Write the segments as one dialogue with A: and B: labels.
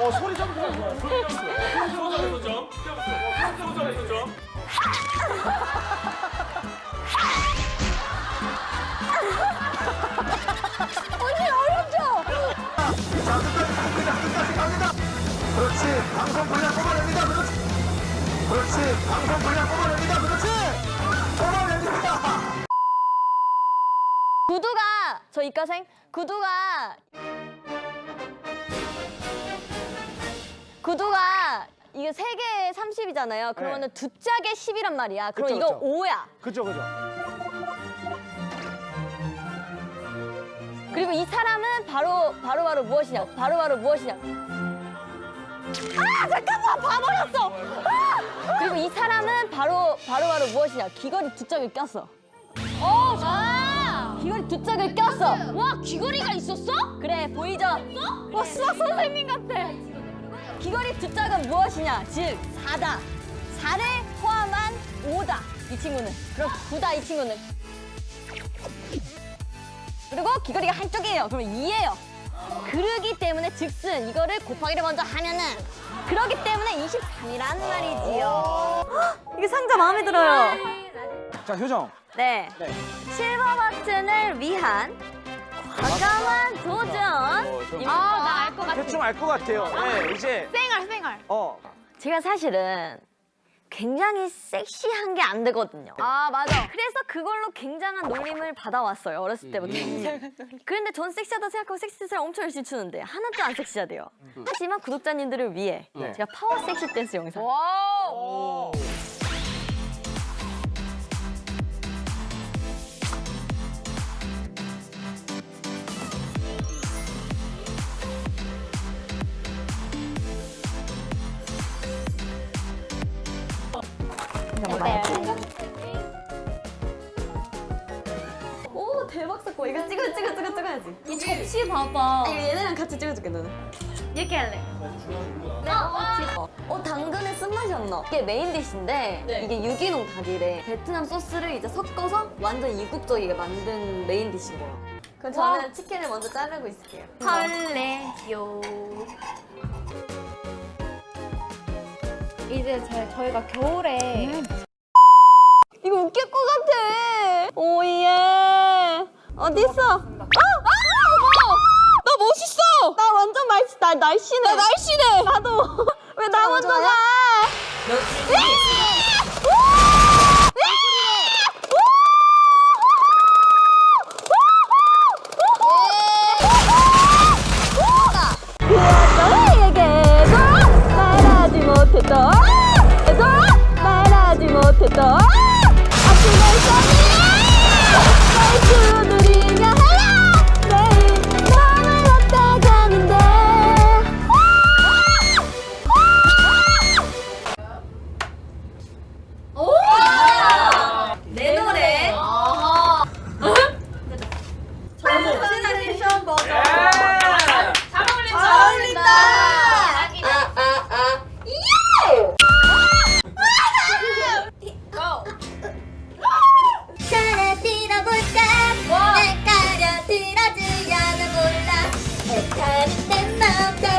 A: 어 소리 점프 좋아. 소리 점프. 소리 점프. 소리 점프. 소리 점프. 소리 점프.
B: 언니 어렵죠? 자 끝까지 가, 끝까지 끝까지 갑니다.
C: 그렇지 방송 분량 뽑아냅니다. 그렇지. 그렇지 방송 분량 뽑아냅니다. 그렇지.
B: 구두가 저 이과생 구두가 구두가 이게 세 개에 30이잖아요. 그러면은 두 짝에 10이란 말이야. 그럼
C: 그쵸,
B: 이거
C: 그쵸.
B: 5야.
C: 그죠, 그죠.
B: 그리고 이 사람은 바로 바로 바로 무엇이냐? 바로 바로 무엇이냐? 아 잠깐만 봐버렸어. 아! 그리고 이 사람은 바로 바로 바로 무엇이냐? 귀걸이 두 짝을 꼈어.
D: 어, 아.
B: 귀걸이 두 짝을 꼈어.
D: 와, 귀걸이가 있었어?
B: 그래 보이죠?
D: 와, 수학 선생님 같아.
B: 귀걸이 두 짝은 무엇이냐? 즉 4다. 4를 포함한 5다. 이 친구는. 그럼 9다 이 친구는. 그리고 귀걸이가 한쪽이에요. 그럼 2예요. 그러기 때문에 즉슨 이거를 곱하기를 먼저 하면은 그러기 때문에 23이란 말이지요. 헉, 이게 상자 마음에 들어요.
C: 자, 효정.
B: 네.
C: 네.
B: 실버 버튼을 위한 과감한 도전.
D: 아, 나 알 것 같아.
C: 대충 알 것 같아요. 네, 이제
D: 쌩알, 쌩알.
C: 어.
B: 제가 사실은 굉장히 섹시한 게 안 되거든요.
D: 아, 맞아.
B: 그래서 그걸로 굉장한 놀림을 받아왔어요 어렸을 때부터. 그런데 전 섹시하다 생각하고 섹시를 엄청 열심히 추는데 하나도 안 섹시하대요. 하지만 구독자님들을 위해
C: 네.
B: 제가 파워 섹시 댄스 영상.
D: 와 우.
B: 오 대박 사건 이거 찍어 찍어 찍어 찍어야지.
D: 이 접시 봐봐.
B: 아, 이거 얘네랑 같이 찍어줄게 너는.
D: 이렇게 할래.
B: 어, 어 당근의 쓴맛이 안 나. 이게 메인 디시인데
D: 네.
B: 이게 유기농 닭이래. 베트남 소스를 이제 섞어서 완전 이국적이게 만든 메인 디시인 거야. 그럼 저는 치킨을 먼저 자르고 있을게요.
D: 설레요. 이제 제, 저희가 겨울에
B: 이거 웃길 것 같아. 오예. 어디 있어? 아! 아! 어머! 나 멋있어. 나 완전 날씨 나 날씬해. 나 날씬해. 나도. 왜 나 먼저 가? 너 love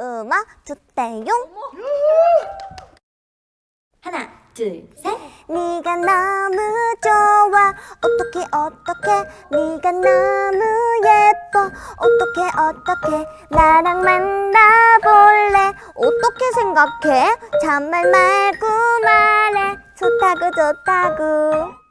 B: 음악 주대용 하나 둘 셋. 네가 너무 좋아. 어떻게 어떻게? 네가 너무 예뻐. 어떻게 어떻게? 나랑 만나볼래? 어떻게 생각해? 잔말 말고 말해. 좋다고 좋다고